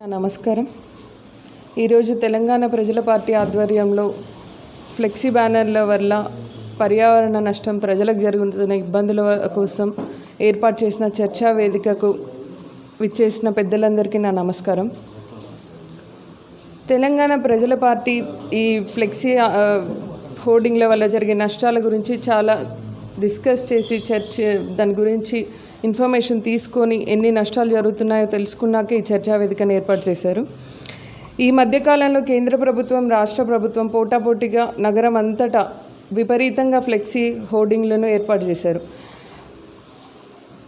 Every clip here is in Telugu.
నమస్కారం. ఈరోజు తెలంగాణ ప్రజల పార్టీ ఆధ్వర్యంలో ఫ్లెక్సీ బ్యానర్ల వల్ల పర్యావరణ నష్టం ప్రజలకు జరుగుతున్న ఇబ్బందుల కోసం ఏర్పాటు చేసిన చర్చా వేదికకు విచ్చేసిన పెద్దలందరికీ నా నమస్కారం. తెలంగాణ ప్రజల పార్టీ ఈ ఫ్లెక్సీ హోర్డింగ్ల వల్ల జరిగే నష్టాల గురించి చాలా డిస్కస్ చేసి చర్చ దాని గురించి ఇన్ఫర్మేషన్ తీసుకొని ఎన్ని నష్టాలు జరుగుతున్నాయో తెలుసుకున్నాకే ఈ చర్చా వేదికను ఏర్పాటు చేశారు. ఈ మధ్యకాలంలో కేంద్ర ప్రభుత్వం రాష్ట్ర ప్రభుత్వం పోటాపోటీగా నగరం అంతటా విపరీతంగా ఫ్లెక్సీ హోర్డింగ్లను ఏర్పాటు చేశారు.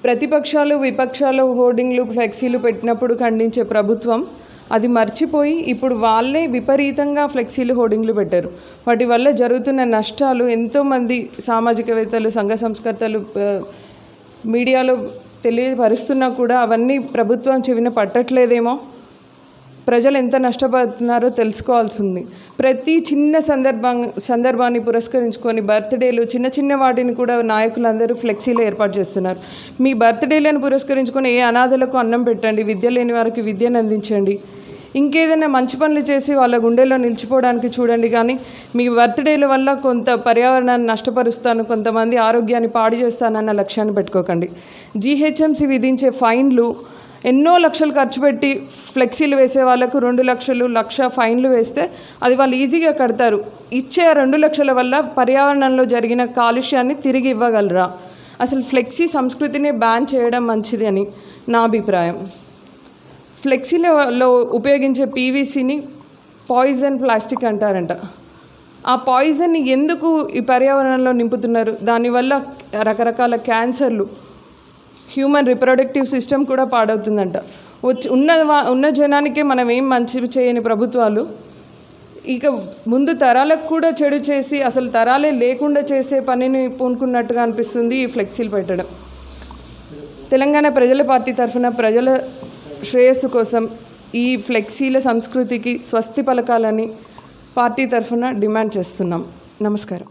ప్రతిపక్షాలు విపక్షాలు హోర్డింగ్లు ఫ్లెక్సీలు పెట్టినప్పుడు ఖండించే ప్రభుత్వం అది మర్చిపోయి ఇప్పుడు వాళ్ళే విపరీతంగా ఫ్లెక్సీలు హోర్డింగ్లు పెట్టారు. వాటి వల్ల జరుగుతున్న నష్టాలు ఎంతోమంది సామాజికవేత్తలు సంఘ సంస్కర్తలు మీడియాలో తెలియపరుస్తున్నా కూడా అవన్నీ ప్రభుత్వం చెవిన పట్టట్లేదేమో. ప్రజలు ఎంత నష్టపోతున్నారో తెలుసుకోవాల్సి ఉంది ప్రతి చిన్న సందర్భం సందర్భాన్ని పురస్కరించుకొని బర్త్డేలు చిన్న చిన్న వాటిని కూడా నాయకులందరూ ఫ్లెక్సీలో ఏర్పాటు చేస్తున్నారు. మీ బర్త్డేలను పురస్కరించుకొని ఏ అనాథలకు అన్నం పెట్టండి విద్య లేని వారికి విద్యను అందించండి. ఇంకేదైనా మంచి పనులు చేసి వాళ్ళ గుండెల్లో నిలిచిపోవడానికి చూడండి కానీ మీ బర్త్డేల వల్ల కొంత పర్యావరణాన్ని నష్టపరుస్తాను కొంతమంది ఆరోగ్యాన్ని పాడు చేస్తానన్న లక్ష్యాన్ని పెట్టుకోకండి. జీహెచ్ఎంసీ విధించే ఫైన్లు ఎన్నో లక్షలు ఖర్చు పెట్టి ఫ్లెక్సీలు వేసే వాళ్ళకు రెండు లక్షలు లక్ష ఫైన్లు వేస్తే అది వాళ్ళు ఈజీగా కడతారు. ఇచ్చే రెండు లక్షల వల్ల పర్యావరణంలో జరిగిన కాలుష్యాన్ని తిరిగి ఇవ్వగలరా? అసలు ఫ్లెక్సీ సంస్కృతిని బ్యాన్ చేయడం మంచిది అని నా అభిప్రాయం. ఫ్లెక్సీలో ఉపయోగించే పీవీసీని పాయిజన్ ప్లాస్టిక్ అంటారంట. ఆ పాయిజన్ని ఎందుకు ఈ పర్యావరణంలో నింపుతున్నారు? దానివల్ల రకరకాల క్యాన్సర్లు హ్యూమన్ రిప్రొడక్టివ్ సిస్టమ్ కూడా పాడవుతుందంట. వచ్చి ఉన్న ఉన్న జనానికే మనం ఏం మంచి చేయని ప్రభుత్వాలు? ఇక ముందు తరాలకు కూడా చెడు చేసి అసలు తరాలే లేకుండా చేసే పనిని పూనుకున్నట్టుగా అనిపిస్తుంది ఈ ఫ్లెక్సీలు పెట్టడం. తెలంగాణ ప్రజల పార్టీ తరఫున ప్రజల శ్రేయస్సు కోసం ఈ ఫ్లెక్సీల సంస్కృతికి స్వస్తి పలకాలని పార్టీ తరఫున డిమాండ్ చేస్తున్నాం. నమస్కారం.